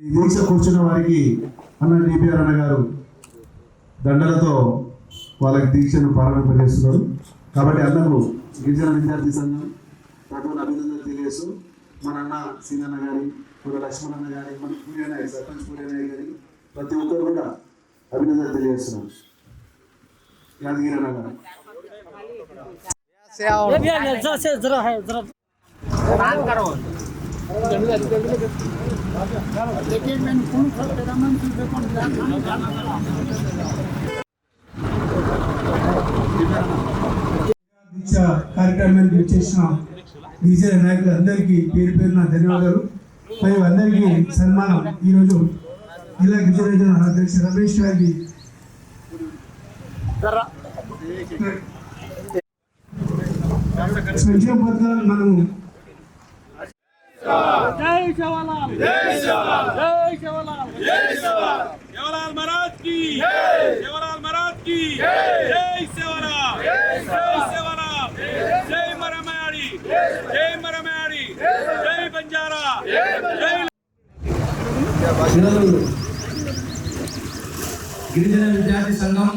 ఈ దీక్ష కూర్చున్న వారికి అన్న డిపిఆర్ అన్న గారు దండలతో వాళ్ళకి దీక్షను ప్రారంభింపజేస్తున్నారు. కాబట్టి అన్నకు గిరిజన విద్యార్థి సంఘం తరఫున అభినందనలు తెలియజేస్తూ మన అన్న సీనన్న గారి కూడా లక్ష్మణ్ అన్న గారి మన పూర్యనాయ్ సర్పంచ్ పూర్యనాయ్ గారి ప్రతి ఒక్కరు కూడా అభినందనలు తెలియజేస్తున్నారు. యాదగిరి అన్న గారు. ये भी దీక్ష కార్యక్రమానికి వచ్చేసిన గిరిజన నాయకులందరికీ పేరు పేరున ధన్యవాదాలు మరియు అందరికీ సన్మానం ఈరోజు జిల్లా గిరిజన అధ్యక్ష రమేష్ గారికి సంక్షేమ పథకాలను మనము జై జవహర్లాల్ జై జై జవహర్లాల్ జై జవహర్లాల్ జవహర్లాల్ మహారాజ్కి జై జవహర్లాల్ మహారాజ్కి జై జై జై జవహర్లాల్ జై బంజారా జై గిరిజన విద్యార్థి సంఘం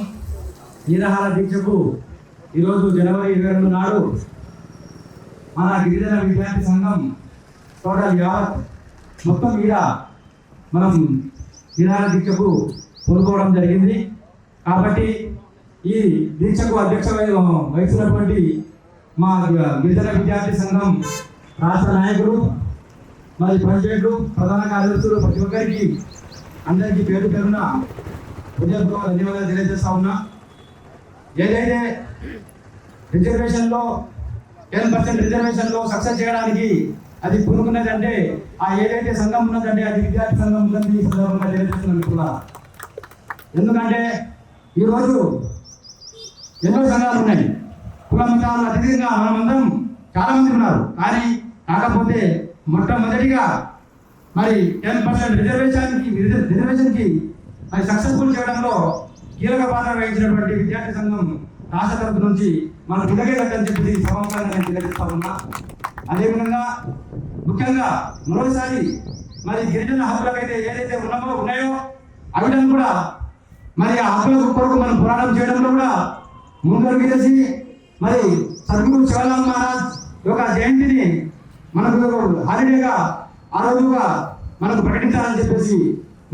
నిరహార దీక్షకు ఈరోజు జనవరి ఇరవై రెండు నాడు మన గిరిజన విద్యార్థి సంఘం టోటల్ యావత్ మొత్తం మీద మనం నిరాహార దీక్షకు కోరుకోవడం జరిగింది. కాబట్టి ఈ దీక్షకు అధ్యక్ష వహిస్తున్నటువంటి మా గిరిజన విద్యార్థి సంఘం రాష్ట్ర నాయకులు మరి ప్రెసిడెంట్లు ప్రధాన కార్యదర్శులు ప్రతి ఒక్కరికి అందరికీ పేరు పేరున హృదయపూర్వక ధన్యవాదాలు తెలియజేస్తా ఉన్నా. ఏదైతే రిజర్వేషన్లో టెన్ పర్సెంట్ రిజర్వేషన్లో సక్సెస్ చేయడానికి అది పునుకున్నదంటే ఆ ఏదైతే సంఘం ఉన్నదంటే అది విద్యార్థి సంఘం ఉందని ఈ సందర్భంగా తెలియజేస్తున్నాను కూడా ఎందుకంటే ఈరోజు ఎన్నో సంఘాలు ఉన్నాయి. కుల మతాలు అతీతంగా మనమందరం చాలా మంది ఉన్నారు. కానీ కాకపోతే మొట్టమొదటిగా మరి టెన్ పర్సెంట్ రిజర్వేషన్కి రిజర్వేషన్కి మరి సక్సెస్ఫుల్ చేయడంలో కీలక పాత్ర వహించినటువంటి విద్యార్థి సంఘం రాష్ట్ర తరపు నుంచి మన అని చెప్పి సమాచారాన్ని తెలియజేస్తా ఉన్నా. అదేవిధంగా ముఖ్యంగా మరోసారి మరి గిరిజన హక్కులకైతే ఏదైతే ఉన్నామో ఉన్నాయో అవిటను కూడా మరి ఆ హక్కుల కొరకు మనం పోరాటం చేయడంలో కూడా ముందరికి చేసి మరి సద్గురు శివలాల్ మహారాజ్ యొక్క జయంతిని మనకు హాలిడేగా ఆ రోజుగా మనకు ప్రకటించాలని చెప్పేసి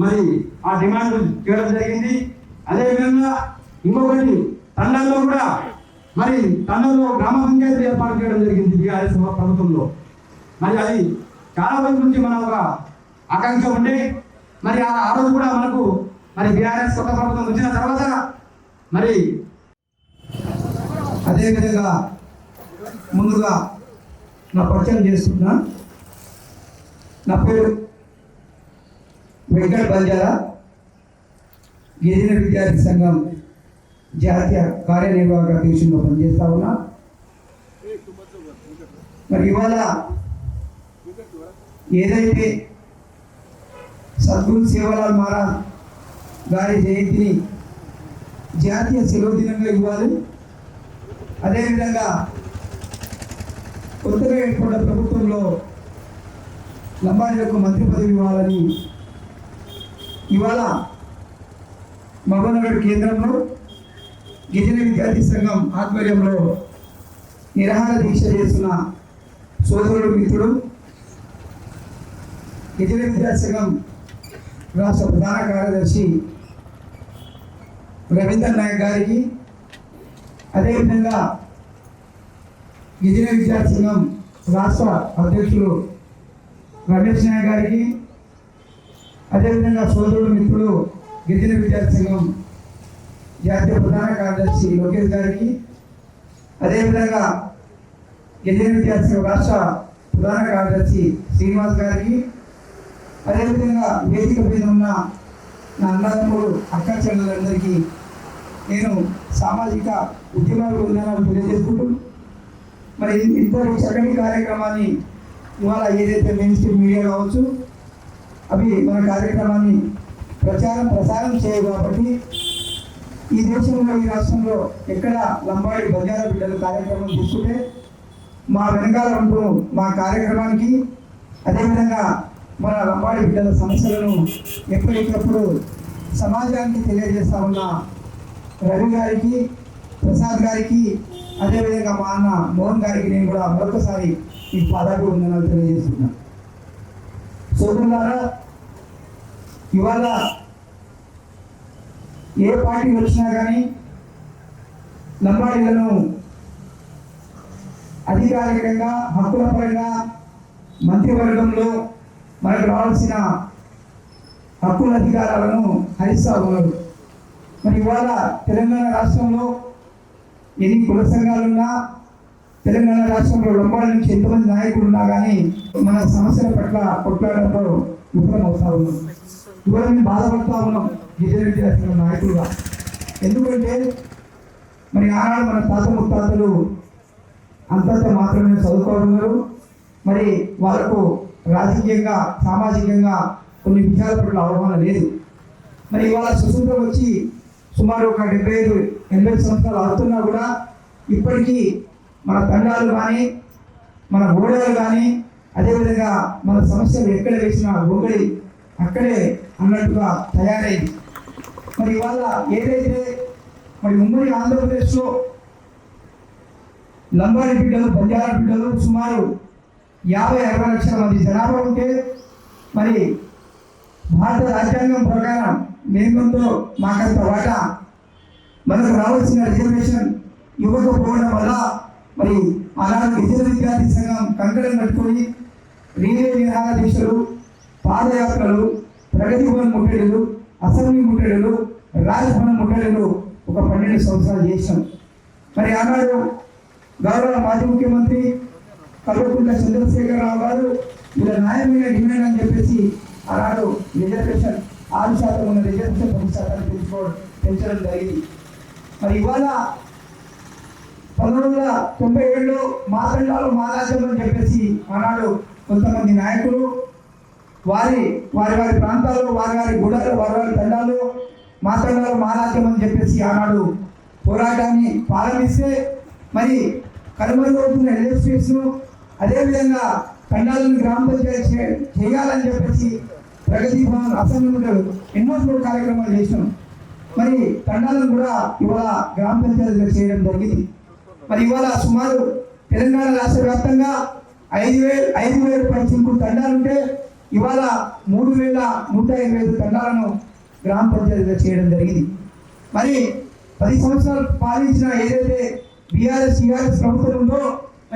మరి ఆ డిమాండ్ చేయడం జరిగింది. అదేవిధంగా ఇంకొకటి తండాల్లో కూడా మరి తండాల్లో గ్రామ పంచాయతీ ఏర్పాటు చేయడం జరిగింది బీఆర్ఎస్ ప్రభుత్వంలో. మరి అది చాలా మంది నుంచి మన ఒక ఆకాంక్ష ఉండే. మరి ఆ రోజు కూడా మనకు మరి బీఆర్ఎస్ కొత్త ప్రభుత్వం వచ్చిన తర్వాత మరి అదేవిధంగా ముందుగా నా పరిచయం చేసుకుంటున్నా నా పేరు వెంకట బంజారా. గిరిజన విద్యార్థి సంఘం జాతీయ కార్యనిర్వాహక అధ్యక్షుడిగా పనిచేస్తా ఉన్నా. మరి ఇవాళ ఏదైతే సద్గురు సేవలాల్ మహారాజ్ గారి జయంతిని జాతీయ సెలవు దినంగా ఇవ్వాలి. అదేవిధంగా కొత్తగా ఏర్పడిన ప్రభుత్వంలో లంబాడీలకు మంత్రి పదవి ఇవ్వాలని ఇవాళ మహబూబ్నగర్ కేంద్రంలో గిరిజన విద్యార్థి సంఘం ఆధ్వర్యంలో నిరాహార దీక్ష చేస్తున్న సోదరుడు మిత్రుడు గిరిజన విద్యార్థి సంఘం రాష్ట్ర ప్రధాన కార్యదర్శి రవీందర్ నాయక్ గారికి. అదేవిధంగా గిరిజన విద్యార్థి సంఘం రాష్ట్ర అధ్యక్షులు రమేష్ నాయక్ గారికి. అదేవిధంగా సోదరుడు మిత్రుడు గిరిజన విద్యార్థి సంఘం జాతీయ ప్రధాన కార్యదర్శి లోకేష్ గారికి. అదేవిధంగా గిరిజన విద్యా సంఘం రాష్ట్ర ప్రధాన కార్యదర్శి శ్రీనివాస్ గారికి. అదేవిధంగా వేదిక మీద ఉన్న నా అన్నదమ్ముడు అక్క చెల్లెలందరికీ నేను సామాజిక ఉద్యమాలు ఉన్నానని తెలియజేసుకుంటూ మరి ఇంత చక్కటి కార్యక్రమాన్ని ఇవాళ ఏదైతే మెయిన్ స్ట్రీమ్ మీడియా కావచ్చు అవి మన కార్యక్రమాన్ని ప్రచారం ప్రసారం చేయవు కాబట్టి ఈ దేశంలో ఈ రాష్ట్రంలో ఎక్కడ లంబాడి బజార బిడ్డల కార్యక్రమం తీసుకుంటే మా వెనకాల ఉంటూ మా కార్యక్రమానికి అదేవిధంగా మన లంబాడి బిడ్డల సమస్యలను ఎప్పటికప్పుడు సమాజానికి తెలియజేస్తా ఉన్న రవి గారికి ప్రసాద్ గారికి అదేవిధంగా మా అన్న మోహన్ గారికి నేను కూడా మరొకసారి ఈ పాదాలు ఉందని తెలియజేస్తున్నా సోదరులారా ఇవాళ ఏ పార్టీ వచ్చినా కానీ లంబాడీలను అధికారికంగా హక్కుల పరంగా మంత్రివర్గంలో మనకు రావాల్సిన హక్కుల అధికారాలను హరిస్తా ఉన్నారు మరి ఇవాళ తెలంగాణ రాష్ట్రంలో ఎన్ని కుల సంఘాలున్నా తెలంగాణ రాష్ట్రంలో లంబాడి నుంచి ఎంతమంది నాయకులు ఉన్నా కానీ మన సమస్యల పట్ల కొట్లాడటంలో విఫలమవుతా ఉన్నాం. ఇవాళ మేము బాధపడుతూ ఉన్నాం గిరిజన రాష్ట్ర నాయకులుగా. ఎందుకంటే మరి ఆనాడు మన తాత ముత్తాతలు అంతంత మాత్రమే చదువుకోవడం మరి వాళ్ళకు రాజకీయంగా సామాజికంగా కొన్ని విషయాల పట్ల అవగాహన లేదు. మరి ఇవాళ స్వతంత్రం వచ్చి సుమారు ఒక డెబ్బై ఐదు ఎనభై సంవత్సరాలు అవుతున్నా కూడా ఇప్పటికీ మన తండాలు కానీ మన గోడలు కానీ అదేవిధంగా మన సమస్యలు ఎక్కడ వేసిన గోగడి అక్కడే అన్నట్టుగా తయారైంది. మరి ఇవాళ ఏదైతే మరి ఉమ్మడి ఆంధ్రప్రదేశ్లో లంబాడి బిడ్డలు బంజారా బిడ్డలు సుమారు యాభై అరవై లక్షల మంది జనాభా ఉంటే మరి భారత రాజ్యాంగం ప్రకారం నియమంతో మాకంత వాటా మనకు రావాల్సిన రిజర్వేషన్ ఇవ్వకపోవడం వల్ల మరి ఆనాడు గిరిజన విద్యార్థి సంఘం కంకణం కట్టుకొని రీలే నిరాహార దీక్షలు పాదయాత్రలు ప్రగతి భవన్ ముట్టడులు అసెంబ్లీ ముట్టడులు రాజభవన్ ముట్టడులు ఒక పన్నెండు సంవత్సరాలు చేశాం. మరి ఆనాడు గౌరవ మాజీ ముఖ్యమంత్రి కల్వకుంట్ల చంద్రశేఖరరావు గారు వీళ్ళ న్యాయమైన డిమాండ్ అని చెప్పేసి ఆనాడు రిజర్వేషన్ ఆరు శాతం ఉన్న రిజర్వేషన్ పది శాతం పెంచుకోవడం పెంచడం జరిగింది. మరి ఇవాళ పంతొమ్మిది వందల తొంభై ఏడులో మా తండాలు మా రాజ్యం అని చెప్పేసి ఆనాడు కొంతమంది నాయకులు వారి వారి వారి ప్రాంతాల్లో వారి వారి గుడాలు వారి వారి తండాలు మా తండాలు మా రాజ్యం అని చెప్పేసి ఆనాడు పోరాటాన్ని ప్రారంభిస్తే మరి కనుమరుగవుతున్న ఎల్ఎస్పీస్ను అదేవిధంగా తండాలను గ్రామ పంచాయతీ చేయాలని చెప్పేసి ప్రగతి భవన్ అసెంబ్లీ ఎన్నో కూడా కార్యక్రమాలు చేసినాం. మరి తండాలను కూడా ఇవాళ గ్రామ పంచాయతీలో చేయడం జరిగింది. మరి ఇవాళ సుమారు తెలంగాణ రాష్ట్ర వ్యాప్తంగా ఐదు వేలు ఐదు వేల పైచిలకు తండాలుంటే ఇవాళ మూడు వేల నూట ఇరవై ఐదు తండాలను గ్రామ పంచాయతీలో చేయడం జరిగింది. మరి పది సంవత్సరాలు పాలించిన ఏదైతే బీఆర్ఎస్ టీఆర్ఎస్ ప్రభుత్వం ఉందో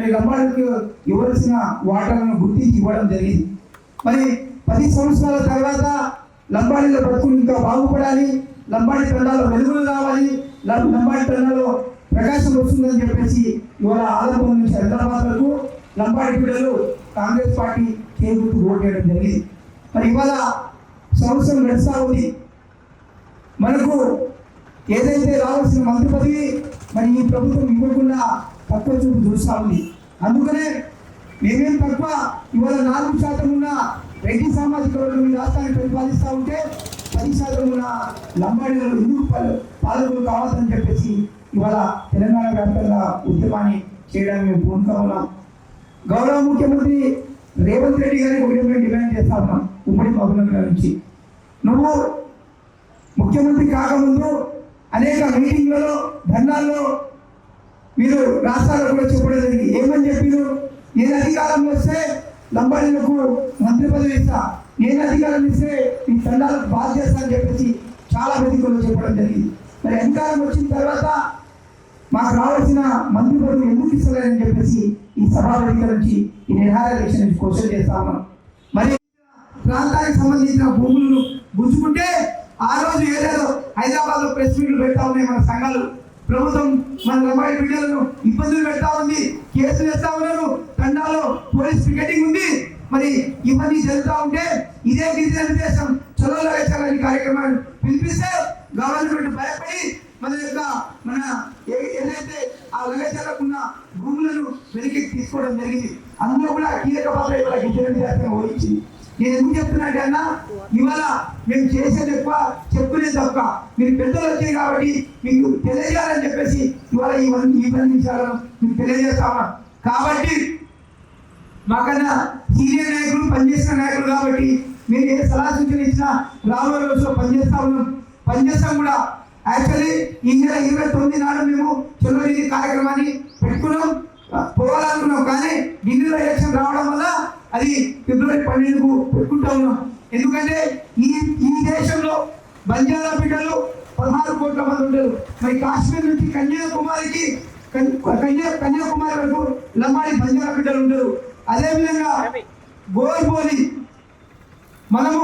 మరి లంబాడికి ఇవ్వాల్సిన వాటాలను గుర్తించి ఇవ్వడం జరిగింది. మరి పది సంవత్సరాల తర్వాత లంబాడీల బ్రతుకులు ఇంకా బాగుపడాలి లంబాడి తండాలో వెలుగులు రావాలి లంబాడి తండాలో ప్రకాశం వస్తుందని చెప్పేసి ఇవాళ ఆలంపూర్ నుంచి హైదరాబాద్ వరకు లంబాడి బిడ్డలు కాంగ్రెస్ పార్టీ చేకూర్పు ఓటేయడం జరిగింది. మరి ఇవాళ సంవత్సరం నడుస్తా ఉంది. మనకు ఏదైతే రావాల్సిన మంత్రి పదవి మరి ఈ ప్రభుత్వం ఇవ్వకుండా తక్కువ చూపు చూస్తా ఉంది. అందుకనే మేమేం తక్కువ ఇవాళ నాలుగు శాతం ఉన్న రెడ్డి సామాజిక వర్గం ఈ రాష్ట్రాన్ని పరిపాలిస్తూ ఉంటే పది శాతం ఉన్న లంబాడీలు ఎందుకు పాల- పాలకులు కావాలని చెప్పేసి ఇవాళ తెలంగాణ వ్యాప్తంగా ఉద్యమాన్ని చేయడానికి మేము పూనుతా ఉన్నాం. గౌరవ ముఖ్యమంత్రి రేవంత్ రెడ్డి గారికి ఒకటి మేము డిమాండ్ చేస్తా ఉన్నాం ఉమ్మడి మహబూబ్నగర్ నుంచి. నువ్వు ముఖ్యమంత్రి కాకముందు అనేక మీటింగ్లలో ధర్నాల్లో మీరు రాష్ట్రాలకు కూడా చెప్పడం జరిగింది. ఏమని చెప్పారు? నేను అధికారం వస్తే లంబాడీలకు మంత్రి పదవి ఇస్తా. నేను అధికారం ఇస్తే ఈ తండాలకు బాధ చేస్తా అని చెప్పేసి చాలా వేదికల్లో చెప్పడం జరిగింది. మరి అధికారం వచ్చిన తర్వాత మాకు రావాల్సిన మంత్రి పదవి ఎందుకు ఇస్తలేదని చెప్పేసి ఈ సభా వేదిక నుంచి ఈ నిరాహార దీక్ష నుంచి క్వశ్చన్ చేస్తా ఉన్నాం. మరి ప్రాంతానికి సంబంధించిన భూములను గుంజుకుంటే ఆ రోజు ఏదేదో హైదరాబాద్లో ప్రెస్ మీట్లు పెడతా ఉన్నాయి మన సంఘాలు. ప్రభుత్వం మన అమ్మాయి బిడ్డలను ఇబ్బందులు పెడతా ఉంది. కేసులు వేస్తా ఉన్నారు. తండాలో పోలీస్ పికెటింగ్ ఉంది. మరి ఇవన్నీ జరుగుతూ ఉంటే ఇదే గిరిజన దేశం చదువులో వేసాలని కార్యక్రమాన్ని పిలిపిస్తే గవర్నమెంట్ భయపడి మన యొక్క మన ఏదైతే ఆ లగచర్లకున్న భూములను వెనక్కి తీసుకోవడం జరిగింది. అందులో కూడా కీలక పాత్ర ఇవాళ గిరిజన వహించింది. నేను ఎందుకు చెప్తున్నాడన్నా ఇవాళ మేము చేసేది ఎక్కువ చెప్పుకునేది తక్కువ మీరు పెద్దలు వచ్చాయి కాబట్టి మీకు తెలియజేయాలని చెప్పేసి ఇవాళ ఇవన్నీ ఇవన్నీ నిమిషాలను మీకు తెలియజేస్తా కాబట్టి మాకన్నా సీనియర్ నాయకులు పనిచేసిన నాయకులు కాబట్టి మీరు ఏ సలహా సూచన ఇచ్చినా రాబోయే రోజుల్లో పనిచేస్తా ఉన్నాం. పనిచేస్తాం కూడా. యాక్చువల్లీ ఈ నెల ఇరవై తొమ్మిది నాడు మేము చలో కార్యక్రమాన్ని పెట్టుకున్నాం. పోవాలనుకున్నాం. కానీ ఢిల్లీలో ఎలక్షన్ రావడం వల్ల అది ఫిబ్రవరి పన్నెండుకు పెట్టుకుంటా ఉన్నాం. ఎందుకంటే ఈ ఈ దేశంలో బంజారా బిడ్డలు పదహారు కోట్ల మంది ఉంటారు మరి కాశ్మీర్ నుంచి కన్యాకుమారికి కన్- కన్యా కన్యాకుమారి వరకు లంబాడి బంజారా బిడ్డలు ఉంటారు అదేవిధంగా గోల్బోలి మనము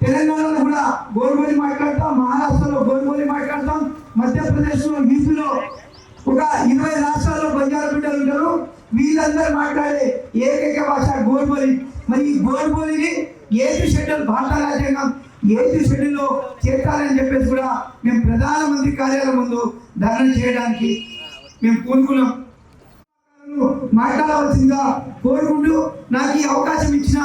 తెలంగాణలో కూడా గోల్బోలి మాట్లాడతాం మహారాష్ట్రలో గోల్బోలి మాట్లాడతాం మధ్యప్రదేశ్లో యూపీలో ఒక ఇరవై రాష్ట్రాల్లో బంజారా బిడ్డలు ఉంటారు వీళ్ళందరూ మాట్లాడే ఏకైక భాష గోల్బోలి మరి ఈ గోల్బోలిని ఏపీ షెడ్యూల్ భారత రాజ్యాంగం ఏపీ షెడ్యూల్లో చేర్చాలని చెప్పేసి కూడా మేము ప్రధానమంత్రి కార్యాలయం ముందు ధర్నా చేయడానికి మేము కోరుకున్నాం. మాట్లాడవలసిందిగా కోరుకుంటూ నాకు ఈ అవకాశం ఇచ్చిన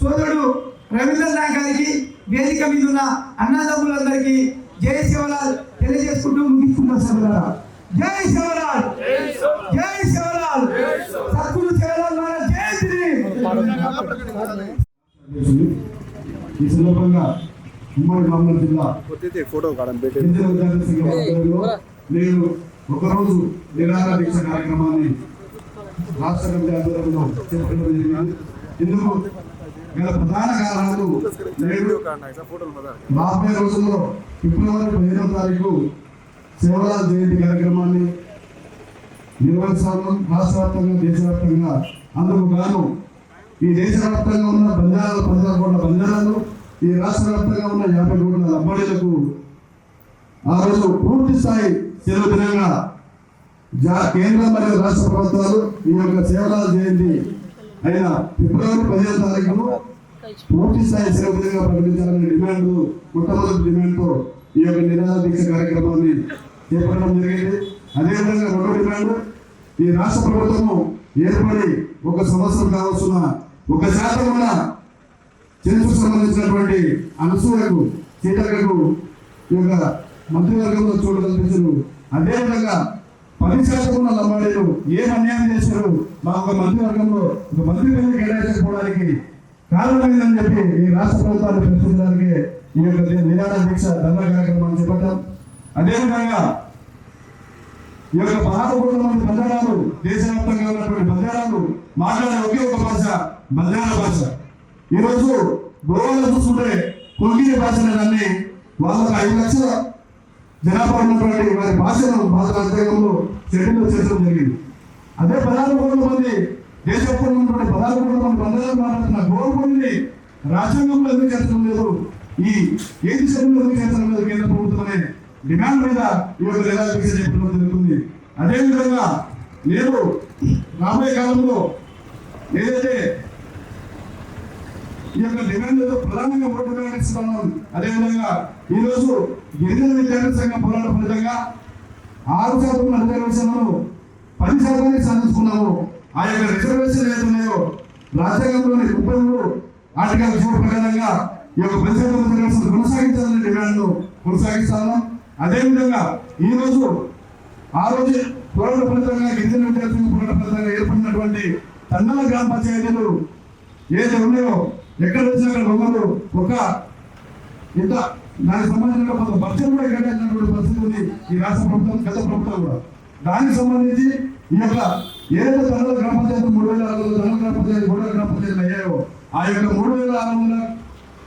సోదరుడు రవీంద్ర నాయక్ గారికి వేదిక మీద ఉన్న అన్నదమ్ములందరికీ జై శివలాల్ తెలియజేసుకుంటూ ముగిస్తున్నా సోదరా జై శివలాల్! జై శివలాల్! సద్గురు శివలాల్ మహారాజ్. జై ఈ సందర్భంగా ఉమ్మడి మామూలు జిల్లా ఆధ్వర్యంలో నేను ఒకరోజు నిరాహార దీక్ష కార్యక్రమాన్ని రాష్ట్ర కమిటీ ఆధ్వర్యంలో చేపట్టడం జరిగింది. ఇందుకు గల ప్రధాన కారణాలు నేడు రాబోయే రోజుల్లో ఫిబ్రవరి పదిహేనవ తారీఖు సేవలాల జయంతి కార్యక్రమాన్ని నిర్వహిస్తాము రాష్ట్ర వ్యాప్తంగా దేశవ్యాప్తంగా అందుకు గాను ఈ దేశవ్యాప్తంగా ఉన్న బంజారాలు పదహారు కోట్ల బంజారాలు ఈ రాష్ట్ర వ్యాప్తంగా ఉన్న యాభై కోట్ల లంబాడీలకు ఆ రోజు పూర్తి స్థాయి సెలవు దినంగా జా కేంద్ర మరియు రాష్ట్ర ప్రభుత్వాలు ఈ యొక్క సేవల జయంతి అయిన ఫిబ్రవరి పదిహేను తారీఖును పూర్తి స్థాయి సెలవు దినంగా ప్రకటించాలనే డిమాండ్ మొట్టమొదటి డిమాండ్తో ఈ యొక్క నిరాహార దీక్ష కార్యక్రమాన్ని చేపట్టడం జరిగింది. అదేవిధంగా రెండో డిమాండ్ ఈ రాష్ట్ర ప్రభుత్వము ఏర్పడి ఒక సంవత్సరం కావాల్సిన ఒక శాతం ఉన్న చర్చకు సంబంధించినటువంటి అనసూయకు సీతకు ఈ యొక్క మంత్రివర్గంలో చోటు కల్పించరు. అదేవిధంగా పది శాతం ఉన్న లంబాడీలు ఏం అన్యాయం చేశారు? మా ఒక మంత్రివర్గంలో ఒక మంత్రి పదవి కేటాయించకపోవడానికి కారణమైందని చెప్పి ఈ రాష్ట్ర ప్రభుత్వాన్ని ప్రశ్నించడానికి ఈ యొక్క నిరాహార దీక్ష ధర్నా కార్యక్రమాన్ని చేపట్టాం. అదేవిధంగా ఈ యొక్క పదహారు కోట్ల మంది బంజారాలు దేశవ్యాప్తంగా ఉన్నటువంటి బంజారాలు మాట్లాడే ఒకే ఒక భాష బంజారా భాష. ఈరోజు గోవాలో చూసుకుంటే కొలిగిరి భాష దాన్ని వాళ్ళకి ఐదు లక్షల జనాభా ఉన్నటువంటి వారి భాషను భారత రాజ్యాంగంలో షెడ్యూల్ చేర్చడం జరిగింది. అదే పదహారు కోట్ల మంది దేశంలో ఉన్నటువంటి పదహారు కోట్ల మంది బంజారాలు మాట్లాడుతున్న గోల్కొండని రాజ్యాంగంలో ఎందుకు చేర్చడం లేదు. ఈ ఏది చర్యలు ఎందుకు చేర్చడం లేదు కేంద్ర ప్రభుత్వం అనేది డిమాండ్ మీద ఈరోజు యొక్క నిరాశ చెప్పడం జరుగుతుంది. అదేవిధంగా నేను రాబోయే కాలంలో ఏదైతే ఈ యొక్క డిమాండ్ ప్రధానంగా మూడు డిమాండ్ ఇస్తున్నాను అదేవిధంగా ఈరోజు గిరిజన విద్యార్థి సంఘం పోరాట ఫలితంగా ఆరు శాతం రిజర్వేషన్లను పది శాతానికి సాధించుకున్నాము. ఆ యొక్క రిజర్వేషన్ ఏదైతే ఉన్నాయో రాజ్యాంగంలోని ముప్పై మూడు ఆర్టికల్ ఫోర్ ప్రకారంగా ఈ యొక్క పది శాతం రిజర్వేషన్ కొనసాగించాలనే డిమాండ్ను కొనసాగిస్తాను అదేవిధంగా ఈ రోజు ఆ రోజు పురాణ ఫలితంగా గిరిజన విద్యార్థులకు పురాణ ఫలితంగా ఏర్పడినటువంటి తండల గ్రామ పంచాయతీలు ఏదైతే ఉన్నాయో ఎక్కడ వచ్చినా అక్కడ దొంగలు ఒక ఇంత దానికి సంబంధించిన కొంత బడ్జెట్ కూడా ఎక్కడైనటువంటి పరిస్థితి ఉంది ఈ రాష్ట్ర ప్రభుత్వం గత ప్రభుత్వం కూడా. దానికి సంబంధించి ఈ యొక్క ఏదైతే తండ్రుల గ్రామ పంచాయతీ మూడు వేల ఆరు వందల తండ్రుల గ్రామ పంచాయతీ గోడల గ్రామ పంచాయతీలు అయ్యాయో ఆ యొక్క మూడు వేల ఆరు వందల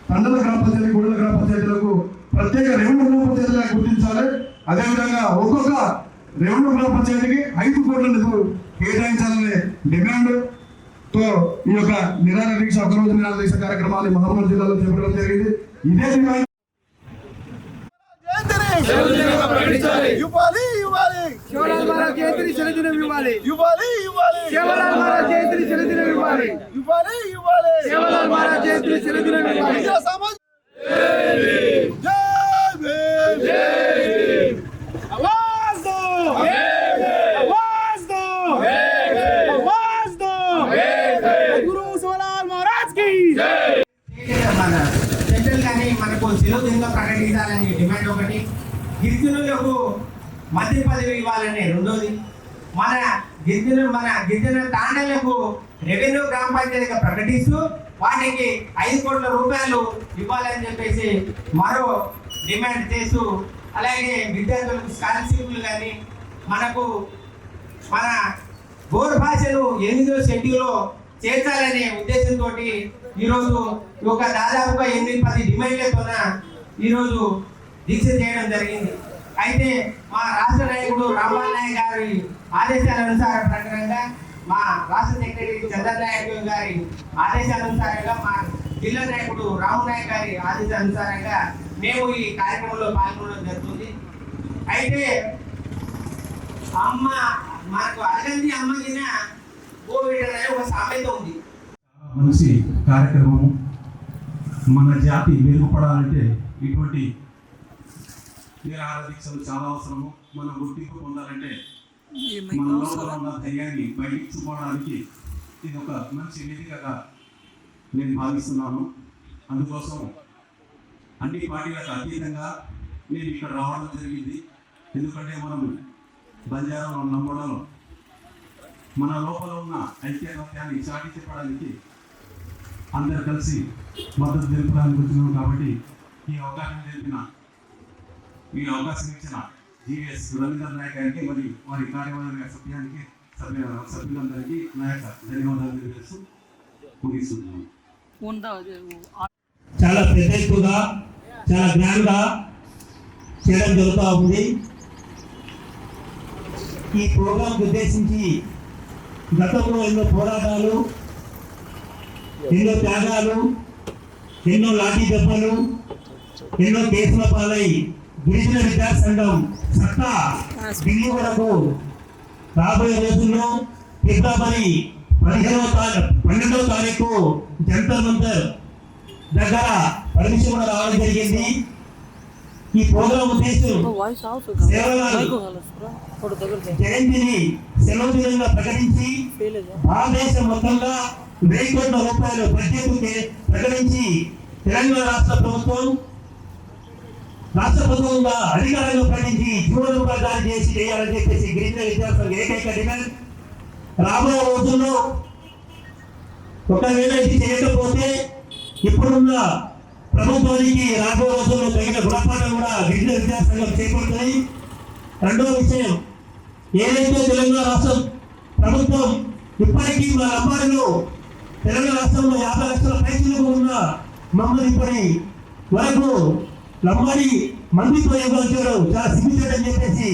తండ్రుల గ్రామ పంచాయతీ గోడల గ్రామ పంచాయతీలకు ప్రత్యేక రెవెన్యూ గ్రామ పంచాయతీగా గుర్తించాలి. అదేవిధంగా ఒక్కొక్క రెవెన్యూ గ్రామ పంచాయతీకి ఐదు కోట్ల నిధులు కేటాయించాలనే డిమాండ్తో ఈ యొక్క నిరాహార దీక్ష ఒక రోజు నిరాహార దీక్ష కార్యక్రమాన్ని మహబూబ్ జిల్లాలో చేపట్టడం జరిగింది. ఇదే డిమాండ్. ఇవ్వాలి ఇవ్వాలి. శివలాల్ మహారాజ్ జయంతిని శనిదినం ఇవ్వాలి. ఇవ్వాలి ఇవ్వాలి. శివలాల్ మహారాజ్ జయంతిని శనిదినం ఇవ్వాలి. ఇవ్వాలి ఇవ్వాలి. శివలాల్ మహారాజ్ జయంతిని శనిదినం ఇవ్వాలి. మనకు ప్రకటించాలని డిమాండ్ ఒకటి మంత్రి పదవి ఇవ్వాలని రెండోది మన గిరిజన మన గిరిజన తాండలకు రెవెన్యూ గ్రామ పంచాయతీగా ప్రకటిస్తూ వాటికి ఐదు కోట్ల రూపాయలు ఇవ్వాలని చెప్పేసి మరో డిమాండ్ చేస్తూ అలాగే విద్యార్థులకు స్కాలర్షిప్లు కానీ మనకు మన గోర్ భాషను ఎనిమిదో షెడ్యూల్లో చేర్చాలనే ఉద్దేశంతో ఈరోజు ఒక దాదాపుగా ఎనిమిది పది డిమాండ్లతోన ఈరోజు దీక్ష చేయడం జరిగింది. అయితే మా రాష్ట్ర నాయకుడు రామాల్ నాయక్ గారి ఆదేశాల ప్రకారంగా మా రాష్ట్ర సెక్రటరీ చంద్రనాయక్ గారి ఆదేశానుసారంగా మా జిల్లా నాయకుడు రాము నాయక్ గారి ఆదేశానుసారంగా మేము ఈ కార్యక్రమంలో పాల్గొనడం జరుగుతుంది. అయితే అమ్మ మనకు అడగంది అమ్మగిన కోవిడ్ అనే ఒక సామెత ఉంది. మంచి కార్యక్రమము మన జాతి మెరుగుపడాలంటే ఇటువంటి నిరాహార దీక్షలు చాలా అవసరము. మనం గుర్తింపు పొందాలంటే మన లోపల ఉన్న ధైర్యాన్ని బయటికి చూపడానికి ఇది ఒక మంచి వేదికగా నేను భావిస్తున్నాను. అందుకోసం అన్ని పార్టీలకు అతీతంగా నేను ఇక్కడ రావడం జరిగింది. ఎందుకంటే మనం బంజారా నమ్మడం మన లోపల ఉన్న ఐక్యత్యాన్ని చాటి చెప్పడానికి అందరు కలిసి మద్దతు తెలుపడానికి వచ్చినాం కాబట్టి ఈ అవకాశం తెలిపిన ఈ అవకాశం ఇచ్చిన జీవీఎస్ రవీంద్ర నాయక్ గారికి మరి వారి కార్యవర్గ సభ్యానికి సభ్య సభ్యులందరికీ నా యొక్క ధన్యవాదాలు తెలియజేస్తూ ముగిస్తున్నాను. చాలా ప్రత్యేకంగా చాలా గ్రాండ్గా చేయడం జరుగుతూ ఉంది. ఈ ప్రోగ్రాం ఉద్దేశించి గతంలో ఎన్నో పోరాటాలు ఎన్నో త్యాగాలు ఎన్నో లాఠీ దెబ్బలు ఎన్నో కేసుల పాలై గిరిజన విద్యా సంఘం సత్తా ఢిల్లీ వరకు రాబోయే రోజుల్లో ఫిబ్రవరి పదిహేనవ తారీఖు పన్నెండవ తారీఖు జంతర్ మంతర్ దగ్గర పర్మిషన్ కూడా రావడం జరిగింది. ఈ ప్రోగ్రాం ఉద్దేశం జయంతిని సెలవు దినంగా ప్రకటించి భారతదేశం మొత్తంగా వెయ్యి కోట్ల రూపాయలు బడ్జెట్ ప్రకటించి తెలంగాణ రాష్ట్ర ప్రభుత్వం రాష్ట్ర ప్రభుత్వంగా అధికారంగా ప్రకటించి జీవన రూపాయలు జారీ చేసి చేయాలని చెప్పేసి గిరిజన విద్యార్థులకు ఏకైక డిమాండ్. రాబోయే రోజుల్లో ఒకవేళ ఇది చేయకపోతే ఇప్పుడున్న ప్రభుత్వానికి రాబోయే రోజుల్లో తగిన గుణపాఠం కూడా విద్య విద్యాసంఘం చేపడుతుంది. రెండో విషయం ఏదైతే తెలంగాణ రాష్ట్రం ప్రభుత్వం ఇప్పటికీ మా అమ్మాయిలు తెలంగాణ రాష్ట్రంలో యాభై లక్షల పైసలు ఉన్న మమ్మల్ని ఇప్పటి వరకు లంబాడి మందితో ఇవ్వడం చాలా సిగ్గుచేటని చెప్పేసి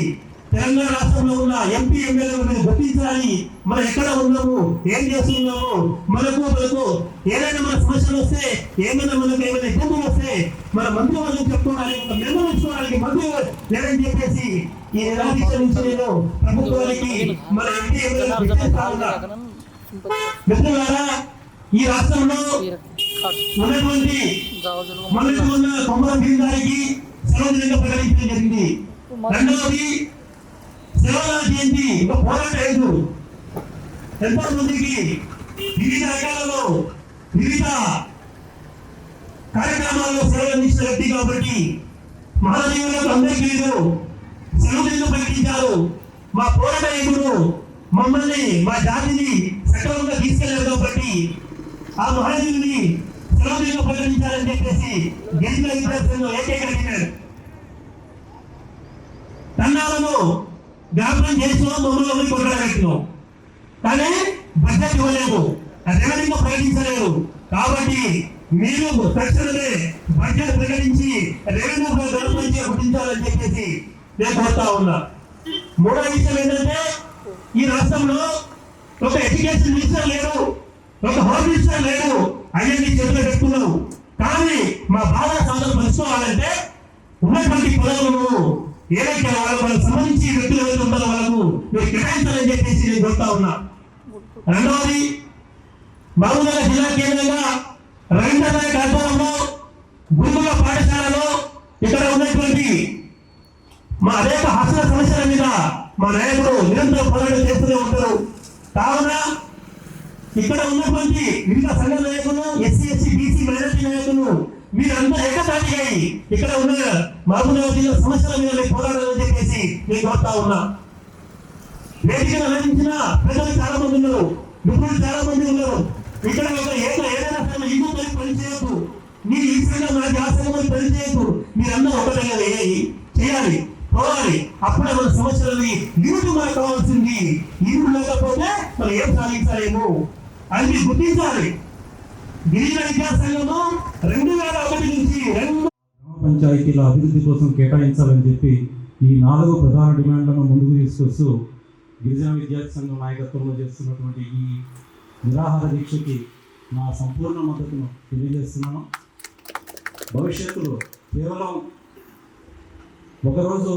తెలంగాణ రాష్ట్రంలో ఉన్న ఎంపీ ఎమ్మెల్యేలు మీరు గుర్తించాలి మనం ఎక్కడ ఉన్నాము? ఏం చేస్తున్నాము? మనకు మనకు ఏదైనా మన సమస్యలు వస్తే ఏమైనా మనకు ఏమైనా ఇబ్బందులు వస్తే మన మంత్రి వాళ్ళకి చెప్పుకోవడానికి ఒక ఇచ్చుకోవడానికి మంత్రి లేదని చెప్పేసి ఈ నిరాదీక్ష నుంచి నేను ప్రభుత్వానికి మన ఎంపీ ఉన్నా. మిత్రులారా ఈ రాష్ట్రంలో ఉన్నటువంటి మొదటి ఉన్న తొంభై గిరిదారికి సెలవు దినంగా ప్రకటించడం జరిగింది. రెండవది సేవల జయంతి ఒక పోరాట ఐదు. ఎంతో మందికి వివిధ రకాలలో వివిధ కార్యక్రమాల్లో సేవలు అందించిన వ్యక్తి కాబట్టి మహాజీవులకు అందరికీ వీరు సెలవు ప్రకటించారు మా పోరాట ఐదును మమ్మల్ని మా జాతిని సక్రమంగా తీసుకెళ్ళారు కాబట్టి ఆ మహాజీవుని సెలవు ప్రకటించాలని చెప్పేసి గెలిచిన విద్యార్థులను ఏకైక డిమాండ్ దండాలను వ్యాపారం చేస్తున్నాం మమ్మల్ని ఎవరికి కొట్టడం కానీ బడ్జెట్ ఇవ్వలేదు రెవెన్యూ ప్రకటించలేదు కాబట్టి మీరు తక్షణమే బడ్జెట్ ప్రకటించి రెవెన్యూ గవర్నమెంట్ గుర్తించాలని చెప్పేసి నేను కోరుతా ఉన్నా. మూడో విషయం ఏంటంటే ఈ రాష్ట్రంలో ఒక ఎడ్యుకేషన్ మినిస్టర్ లేరు ఒక హోమ్ మినిస్టర్ లేడు అయ్యని చేతులు పెట్టుకున్నావు. కానీ మా బాధ సాధన పంచుకోవాలంటే ఉన్నటువంటి పదవులను ఏదైతే వాళ్ళ వాళ్ళకి సంబంధించి వ్యక్తులు ఏదైతే ఉంటారో వాళ్ళకు మీరు కేటాయించాలని చెప్పేసి నేను చెప్తా ఉన్నా. రెండవది మహబూబ్నగర్ జిల్లా కేంద్రంగా రవీంద్రనాథ్ గర్భంలో గురుకుల పాఠశాలలో ఇక్కడ ఉన్నటువంటి మా అనేక హాస్టల్ సమస్యల మీద మా నాయకుడు నిరంతరం పోరాటం చేస్తూనే ఉంటారు. కావున ఇక్కడ ఉన్నటువంటి వివిధ సంఘ నాయకులు ఎస్సీ ఎస్సీ బీసీ మైనార్టీ నాయకులు మీరందరూ ఏకతాటిగా అయి ఇక్కడ ఉన్న మహబూబ్నగర్ జిల్లా సమస్యల మీద మీరు పోరాడాలని చెప్పేసి నేను కోరుతా ఉన్నా. వేదికను అందించిన ప్రజలు చాలా మంది ఉన్నారు. నిపుణులు చాలా మంది ఉన్నారు. ఇక్కడ ఒక ఏదో ఏదైనా సరే ఇల్లు పని పని మీరు ఈ సంఘం నాకు ఆ సంఘం పని మీరందరూ ఒకటే వేయాలి. చేయాలి. పోవాలి. అప్పుడే మన సమస్యలని నీరు మనకు కావాల్సింది నీరు లేకపోతే మనం ఏం సాధించలేము. అది మీరు గుర్తించాలి. గిరిజన విద్యా సంఘము రెండు వేల ఒకటి నుంచి రెండు గ్రామ పంచాయతీల అభివృద్ధి కోసం కేటాయించాలని చెప్పి ఈ నాలుగు ప్రధాన డిమాండ్లను ముందుకు తీసుకొస్తూ గిరిజన విద్యార్థి సంఘం నాయకత్వంలో చేస్తున్నటువంటి ఈ నిరాహార దీక్షకి నా సంపూర్ణ మద్దతును తెలియజేస్తున్నాను. భవిష్యత్తులో కేవలం ఒకరోజు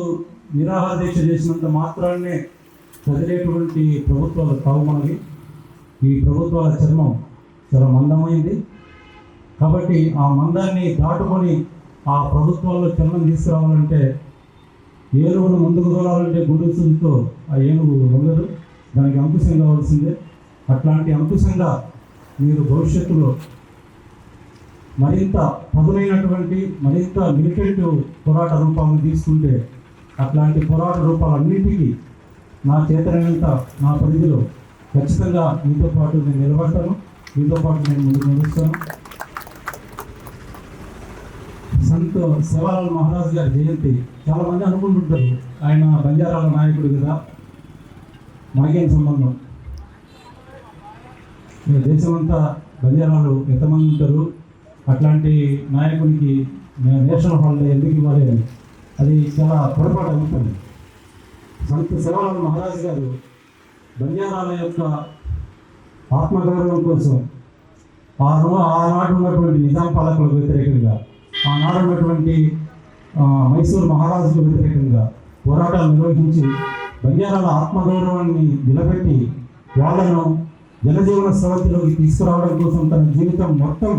నిరాహార దీక్ష చేసినంత మాత్రాన్నే కదిలేటువంటి ప్రభుత్వాలు కావు మనకి ఈ ప్రభుత్వాల చర్మం చాలా మందమైంది. కాబట్టి ఆ మందాన్ని దాటుకొని ఆ ప్రభుత్వాల్లో చలనం తీసుకురావాలంటే ఏనుగును ముందుకు తోలాలంటే గుడుసులతో ఆ ఏనుగు ఉండదు. దానికి అంకుశం కావాల్సిందే. అట్లాంటి అంకుశంగా మీరు భవిష్యత్తులో మరింత పదునైనటువంటి మరింత మిలిటెంట్ పోరాట రూపాలను తీసుకుంటే అట్లాంటి పోరాట రూపాలన్నింటికీ నా చేతనంత నా పరిధిలో ఖచ్చితంగా మీతో పాటు నేను నిలబడతాను. మీతో పాటు నేను ముందుకు నడుస్తాను. సంత్ సేవాలాల్ మహారాజ్ గారి జయంతి చాలా మంది అనుకుంటుంటారు ఆయన బంజారాల నాయకుడు కదా. మనకేం సంబంధం? దేశమంతా బంజారాలు ఎంతమంది ఉంటారు? అట్లాంటి నాయకుడికి నేషనల్ హాలిడే ఎందుకు ఇవ్వాలి అని. అది చాలా పొరపాటు అవుతుంది సంత్ శివలాల్ మహారాజ్ గారు బంజారాల యొక్క ఆత్మగౌరవం కోసం ఆ రో- ఆనాడు ఉన్నటువంటి నిజాం పాలకులకు వ్యతిరేకంగా ఆనాడు ఉన్నటువంటి మైసూరు మహారాజులకు మహారాజుకు వ్యతిరేకంగా పోరాటాలు నిర్వహించి బంజారాల ఆత్మగౌరవాన్ని నిలబెట్టి వాళ్ళను జనజీవన సవతిలోకి తీసుకురావడం కోసం తన జీవితం మొత్తం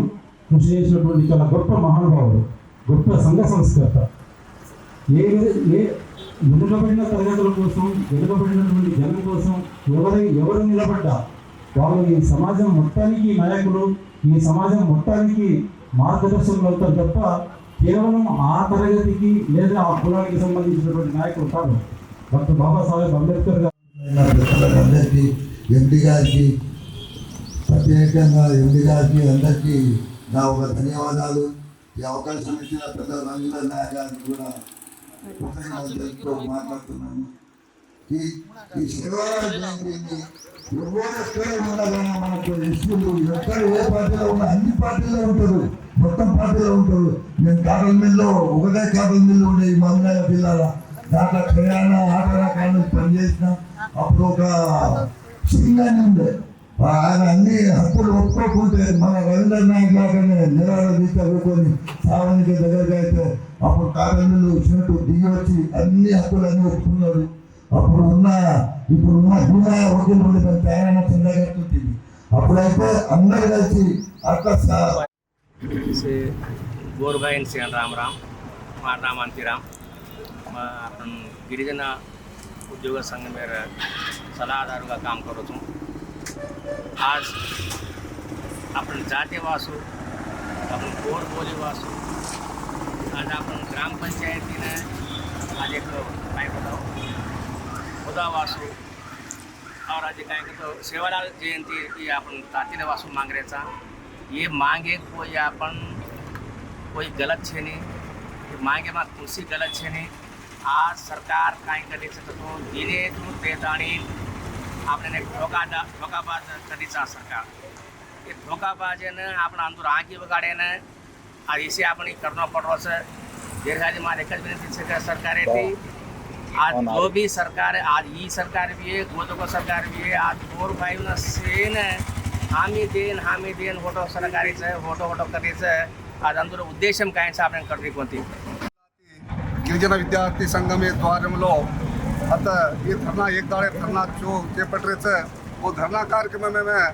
కృషి చేసినటువంటి చాలా గొప్ప మహానుభావుడు గొప్ప సంఘ సంస్కర్త. ఏ ఏ వెనుకబడిన తరగతుల కోసం వెనుకబడినటువంటి జనం కోసం ఎవరై ఎవరు నిలబడ్డా వాళ్ళు ఈ సమాజం మొత్తానికి నాయకులు ఈ సమాజం మొత్తానికి మార్గదర్శకులు అవుతారు తప్ప కేవలం ఆ తరగతికి లేదా ఆ కులానికి సంబంధించినటువంటి నాయకులు కాదు. డాక్టర్ బాబాసాహెబ్ అంబేద్కర్ గారు అందరికీ మిత్రులందరికీ గారికి ప్రత్యేకంగా ఎంపీ గారికి అందరికీ నా ఒక ధన్యవాదాలు. ఈ అవకాశం ఇచ్చిన పెద్ద రంగుల నాయక్ కూడా మాట్లాడుతున్నాను. ఈ ఈ శివరాత్రి మనకు ఎస్పీలు ఎక్కడ ఏ పార్టీలో ఉన్న అన్ని పార్టీల్లో ఉంటారు. మొత్తం పార్టీలో ఉంటారు. నేను కాటన్ మిల్లు ఒకటే కాటన్ మిల్లు ఉండే ఈ మంగళ పిల్లల దాంట్లో ప్రయాణ ఆట రకాలు పనిచేసిన అప్పుడు ఒక సింగాన్ని ఉండే. ఆయన అన్ని హక్కులు ఒప్పుకోకుంటే మన రవీంద్ర నాయక్ లాగానే నిరాహార దీక్ష కూర్చొని సావనికి దగ్గరగా అయితే అప్పుడు కాటన్ మిల్లు వచ్చినట్టు దిగి వచ్చి అన్ని హక్కులన్నీ ఒప్పుకున్నాడు అప్పుడు ఉన్న ఇప్పుడు ఉన్న భూమా ఒకటి నుండి మేము ప్రయాణం చెందగలుగుతుంది అప్పుడైతే అందరు కలిసి అక్క సా- से गोरबाइन से राम राम मार नाम अंतिराम मैं अपन गिरिजन उद्योग संघ में सलाहदार का काम करो छूँ आज अपन जाते वासु अपन गोर बोली वासु आज अपन ग्राम पंचायती ने आज एक काय बताओ खुदा वासु और आज काय तो सेवालाल जयंती ये अपन तातीला वासु मांग रहे था ये मांगे कोई अपन कोई गलत छे नहीं ये मांगे में कुर्सी गलत छे नहीं आज सरकार કાંઈ કરી શકે તો ધીરે તું તેતાણી આપણે ઠોકા ઠોકાબાજ કરી ચા સરકાર એ ઠોકાબાજને આપણે અંદર આંકી વગાડે ને આ વિશે આપણે કરનો પડવો છે ગેરહાજરી મારે એક જ વિનંતી છે કે સરકારે થી आज जो भी सरकार है आज ये सरकार भी है गोदोगो सरकार भी है आज फोर फाइव ना सेन है। हामी देन हामी देन फ़ोटो सरकारी से फ़ोटो फ़ोटो करी से आज अंदर उद्देश्य में कहें साफ़ అందులో ఉద్దేశం కాయం సాధన కర్రీ కొంది గిరిజన విద్యార్థి సంఘం ద్వారంలో అత ఈ ధర్నా ఏక్ దాడే ధర్నా रहे थे वो धरना कार्यक्रम में मैं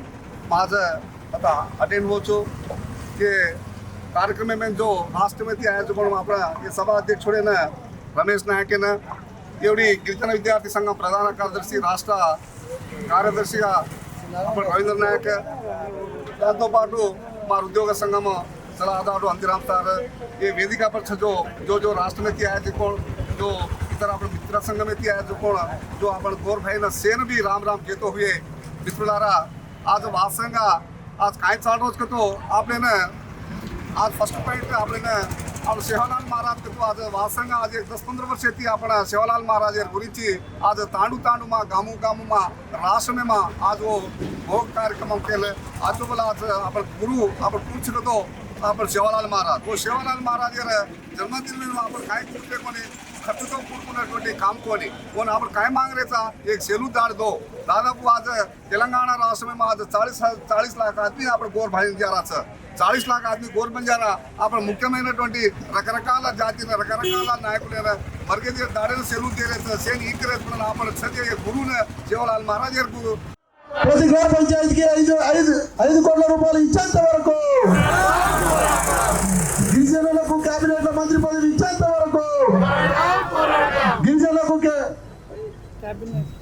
माझं आता अटेंड हो होचो के कार्यक्रम में जो राष्ट्रपति आया जो अपना ये सभा अध्यक्ष रमेश नायके नायकेनं एवढी गिरिजन विद्यार्थी संघ प्रधान कार्यदर्शी రాష్ట్ర కార్యదర్శిగా అప్పుడు రవీంద్ర నాయక్ దాంతోపాటు మా ఉద్యోగ సంఘం सलाहदार अंतिराम सर ये वेदिका पर जो जो जो राष्ट्र में किया है जो कोण जो इतर आपण मित्र संघ में किया है जो कोण जो आपण गोर भाई ना सेन भी राम राम घेतो हुए मित्रलारा आज वास्तव आज काय चाल रोज करतो आपल्यानं आज फ़र्स्ट पॉइंट आप शिवलाल महाराज को आज वासंग आज दस पंद्रह वर्ष एति आप शिवलाल महाराज गुरी आज ताणु ताणु माँ गामु गामु माँ राश में आज वो भोग कार्यक्रम के लिए आज बोला, आज आप गुरु आप पूछ लो तो आप शिवलाल महाराज। वो शिवलाल महाराज जन्मदिन में आप कहीं पूछते तो कुने काम कोनी कोन आपणे काई मांग एक शेलु दाड दादापू आज तेलंगाना राष्ट्रम आज चालीस चालीस लाख आदमी आपणे गोर भाई जारा चालीस लाख आदमी गोर बन जाना आपणे मुख्यमईन ट्वेंटी रखा रका काला जाति रा रखा रकाला नायकटे फरगे दे दाढ़े ने जेवलाल महाराज रे से नि करे आपने छे కోట్ల రూపాయలు ఇచ్చేంత వరకు cabinet.